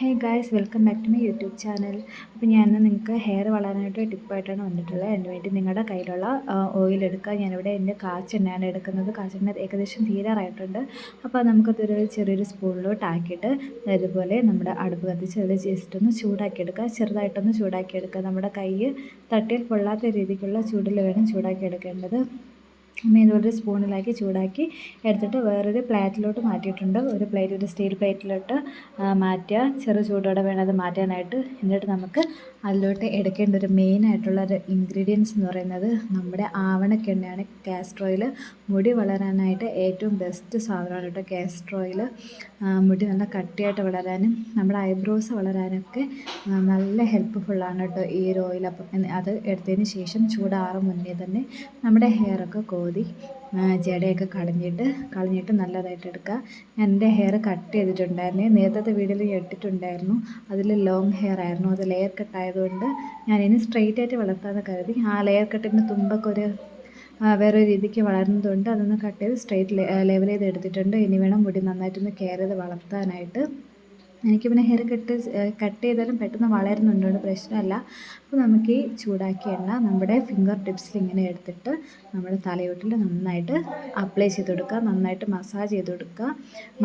Hey guys welcome back to my YouTube channel അപ്പോൾ ഞാൻ നിങ്ങൾക്ക് ഹെയർ വളരാനായിട്ട് ടിപ്പായിട്ടാണ് വന്നിട്ടുള്ളത്. അതിന് വേണ്ടി നിങ്ങളുടെ കയ്യിലുള്ള ഓയിൽ എടുക്കുക. ഞാനിവിടെ എന്റെ കാച്ചെണ്ണയാണ് എടുക്കുന്നത്. കാച്ചെണ്ണ ഏകദേശം തീരാറായിട്ടുണ്ട് അപ്പോൾ നമുക്കതൊരു ചെറിയൊരു സ്പൂണിലോട്ട് ആക്കിയിട്ട് അതുപോലെ നമ്മുടെ അടുപ്പ് കത്തിച്ച് അത് ജസ്റ്റ് ഒന്ന് ചൂടാക്കിയെടുക്കുക. ചെറുതായിട്ടൊന്ന് ചൂടാക്കിയെടുക്കുക. നമ്മുടെ കൈ തട്ടിൽ പൊള്ളാത്ത രീതിക്കുള്ള ചൂടിൽ വേണം ചൂടാക്കിയെടുക്കേണ്ടത്. ഇതുപോലെ സ്പൂണിലാക്കി ചൂടാക്കി എടുത്തിട്ട് വേറൊരു പ്ലേറ്റിലോട്ട് മാറ്റിയിട്ടുണ്ട്. ഒരു പ്ലേറ്റ് ഒരു സ്റ്റീൽ പ്ലേറ്റിലോട്ട് മാറ്റുക. ചെറു ചൂടോടെ വേണം അത് മാറ്റാനായിട്ട്. എന്നിട്ട് നമുക്ക് അതിലോട്ട് എടുക്കേണ്ട ഒരു മെയിനായിട്ടുള്ള ഒരു ഇൻഗ്രീഡിയൻസ് എന്ന് പറയുന്നത് നമ്മുടെ ആവണക്കെണ്ണയാണ്. കാസ്റ്റർ ഓയിൽ മുടി വളരാനായിട്ട് ഏറ്റവും ബെസ്റ്റ് സാധനമാണ് കേട്ടോ കാസ്റ്റർ ഓയിൽ മുടി നല്ല കട്ടിയായിട്ട് വളരാനും നമ്മുടെ ഐബ്രോസ് വളരാനൊക്കെ നല്ല ഹെൽപ്പ്ഫുള്ളാണ് കേട്ടോ ഈ ഒരു ഓയിൽ അപ്പം. അത് എടുത്തതിന് ശേഷം ചൂടാറും മുന്നേ തന്നെ നമ്മുടെ ഹെയറൊക്കെ കോതി ജടയൊക്കെ കളഞ്ഞിട്ട് കളഞ്ഞിട്ട് നല്ലതായിട്ട് എടുക്കുക. ഞാൻ എന്റെ ഹെയർ കട്ട് ചെയ്തിട്ടുണ്ടായിരുന്നു. നേരത്തെ വീഡിയോയിൽ ഇട്ടിട്ടുണ്ടായിരുന്നു. അതിൽ ലോങ് ഹെയർ ആയിരുന്നു. അത് ലെയർ കട്ട് ആയതുകൊണ്ട് ഞാൻ ഇനി സ്ട്രെയിറ്റ് ആയിട്ട് വളർത്താമെന്ന് കരുതി. ആ ലെയർ കട്ടിന്റെ തുമ്പൊക്കെ ഒരു വേറെ രീതിക്ക് വളർന്നതുകൊണ്ട് അതൊന്ന് കട്ട് ചെയ്ത് സ്ട്രെയിറ്റ് ലെവൽ ചെയ്ത് എടുത്തിട്ടുണ്ട്. ഇനി വേണം മുടി നന്നായിട്ടൊന്ന് കെയർ ചെയ്ത് വളർത്താനായിട്ട്. എനിക്ക് പിന്നെ ഹെയർ കട്ട് കട്ട് ചെയ്താലും പെട്ടെന്ന് വളരുന്നുണ്ട്. പ്രശ്നമല്ല. അപ്പോൾ നമുക്ക് ഈ ചൂടാക്കിയ എണ്ണ നമ്മുടെ ഫിംഗർ ടിപ്സിൽ ഇങ്ങനെ എടുത്തിട്ട് നമ്മുടെ തലയോട്ടിൽ നന്നായിട്ട് അപ്ലൈ ചെയ്ത് കൊടുക്കുക. നന്നായിട്ട് മസാജ് ചെയ്ത് കൊടുക്കുക.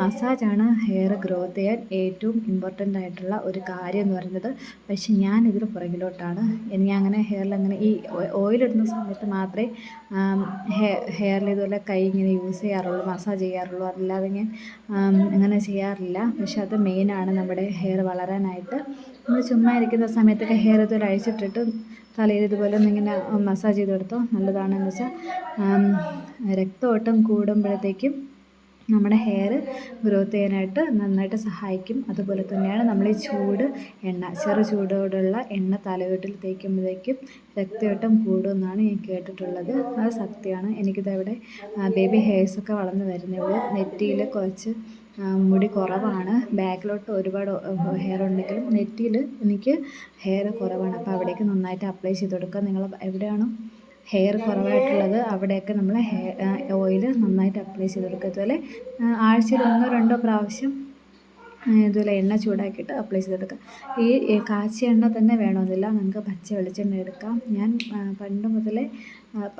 മസാജാണ് ഹെയർ ഗ്രോത്ത് ചെയ്യാൻ ഏറ്റവും ഇമ്പോർട്ടന്റ് ആയിട്ടുള്ള ഒരു കാര്യം എന്ന് പറയുന്നത്. പക്ഷെ ഞാൻ ഇതിൽ പുറകിലോട്ടാണ് എനിക്ക് അങ്ങനെ ഹെയറിൽ അങ്ങനെ ഈ ഓയിലിടുന്ന സമയത്ത് മാത്രമേ ഹെയറിൽ ഇതുപോലെ കൈ ഇങ്ങനെ യൂസ് ചെയ്യാറുള്ളൂ മസാജ് ചെയ്യാറുള്ളൂ. അതല്ലാതെ ഞാൻ അങ്ങനെ ചെയ്യാറില്ല. പക്ഷെ അത് മെയിനാണ് നമ്മുടെ ഹെയർ വളരാനായിട്ട്. നമ്മൾ ചുമ്മാ ഇരിക്കുന്ന സമയത്തൊക്കെ ഹെയർ ഇതുപോലെ അഴിച്ചിട്ടിട്ട് തലയിൽ ഇതുപോലെ ഒന്നിങ്ങനെ മസാജ് ചെയ്ത് കൊടുത്തോ. നല്ലതാണെന്ന് വെച്ചാൽ രക്തോട്ടം കൂടുമ്പോഴത്തേക്കും നമ്മുടെ ഹെയർ ഗ്രോത്ത് ചെയ്യാനായിട്ട് നന്നായിട്ട് സഹായിക്കും. അതുപോലെ തന്നെയാണ് നമ്മൾ ഈ ചൂട് എണ്ണ ചെറു ചൂടോടുള്ള എണ്ണ തലയോട്ടിൽ തേക്കുമ്പോഴേക്കും രക്തയോട്ടം കൂടുമെന്നാണ് ഞാൻ കേട്ടിട്ടുള്ളത്. അത് സത്യമാണ്. എനിക്കിതവിടെ ബേബി ഹെയർസൊക്കെ വളർന്നു വരുന്നേ ഉള്ളൂ നെറ്റിയിൽ കുറച്ച് മുടി കുറവാണ്. ബാക്കിലോട്ട് ഒരുപാട് ഹെയർ ഉണ്ടെങ്കിലും നെറ്റിയിൽ എനിക്ക് ഹെയർ കുറവാണ്. അപ്പോൾ അവിടേക്ക് നന്നായിട്ട് അപ്ലൈ ചെയ്ത് കൊടുക്കുക. നിങ്ങൾ എവിടെയാണോ ഹെയർ കുറവായിട്ടുള്ളത് അവിടെയൊക്കെ നമ്മൾ ഹെയർ ഓയിൽ നന്നായിട്ട് അപ്ലൈ ചെയ്ത് കൊടുക്കുക. അതുപോലെ ആഴ്ചയിൽ ഒന്നോ രണ്ടോ പ്രാവശ്യം ഇതുപോലെ എണ്ണ ചൂടാക്കിയിട്ട് അപ്ലൈ ചെയ്തെടുക്കുക ഈ കാച്ചിയ എണ്ണ തന്നെ വേണമെന്നില്ല. നമുക്ക് പച്ച വെളിച്ചെണ്ണ എടുക്കാം. ഞാൻ പണ്ട് മുതലേ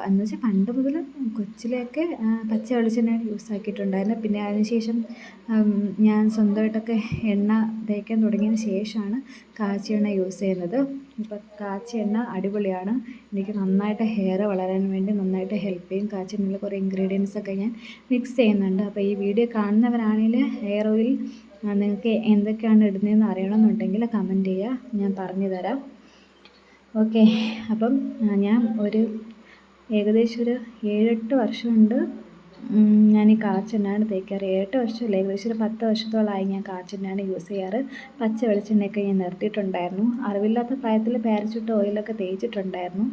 എന്ന് വെച്ചാൽ പണ്ട് മുതൽ കൊച്ചിലെയൊക്കെ പച്ച വെളിച്ചെണ്ണയാണ് യൂസ് ആക്കിയിട്ടുണ്ടായിരുന്നത് പിന്നെ അതിനുശേഷം ഞാൻ സ്വന്തമായിട്ടൊക്കെ എണ്ണ തേക്കാൻ തുടങ്ങിയതിന് ശേഷമാണ് കാച്ചിയ എണ്ണ യൂസ് ചെയ്യുന്നത്. ഇപ്പോൾ കാച്ചിയ എണ്ണ അടിപൊളിയാണ്. എനിക്ക് നന്നായിട്ട് ഹെയർ വളരാൻ വേണ്ടി നന്നായിട്ട് ഹെൽപ്പ് ചെയ്യും. കാച്ചിയ എണ്ണയിൽ കുറേ ഇൻഗ്രീഡിയൻസ് ഒക്കെ ഞാൻ മിക്സ് ചെയ്യുന്നുണ്ട്. അപ്പോൾ ഈ വീഡിയോ കാണുന്നവരാണെങ്കിൽ ഹെയർ ഓയിൽ നിങ്ങൾക്ക് എന്തൊക്കെയാണ് ഇടുന്നതെന്ന് അറിയണമെന്നുണ്ടെങ്കിൽ കമന്റ് ചെയ്യുക. ഞാൻ പറഞ്ഞു തരാം. ഓക്കെ അപ്പം ഞാൻ ഒരു ഏകദേശം ഒരു ഏഴെട്ട് വർഷമുണ്ട് ഞാൻ ഈ കാച്ചെണ്ണയാണ് തേക്കാറ്. ഏട്ട് വർഷമല്ല? ഏകദേശം ഒരു പത്ത് വർഷത്തോളമായി ഞാൻ കാച്ചെണ്ണയാണ് യൂസ് ചെയ്യാറ്. പച്ച വെളിച്ചെണ്ണയൊക്കെ ഞാൻ നിർത്തിയിട്ടുണ്ടായിരുന്നു. അറിവില്ലാത്ത പ്രായത്തിൽ പാരച്യൂട്ട് ഓയിലൊക്കെ തേച്ചിട്ടുണ്ടായിരുന്നു.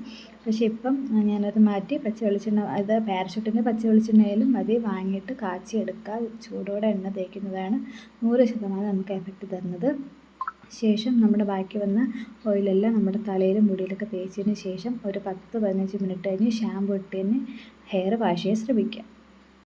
പക്ഷേ ഇപ്പം ഞാനത് മാറ്റി പച്ച വെളിച്ചെണ്ണ അത് പാരച്യൂട്ടിന്റെ പച്ച വെളിച്ചെണ്ണയിലും മതി വാങ്ങിയിട്ട് കാച്ചിയെടുക്കുക ചൂടോടെ എണ്ണ തേക്കുന്നതാണ് നൂറ് ശതമാനം നമുക്ക് എഫക്റ്റ് തരുന്നത്. ശേഷം നമ്മുടെ ബാക്കി വന്ന ഓയിലെല്ലാം നമ്മുടെ തലയിലും മുടിയിലൊക്കെ തേച്ചതിന് ശേഷം ഒരു പത്ത് പതിനഞ്ച് മിനിറ്റ് കഴിഞ്ഞ് ഷാമ്പു ഇട്ട് തന്നെ ഹെയർ വാഷ് ചെയ്യാൻ ശ്രമിക്കുക.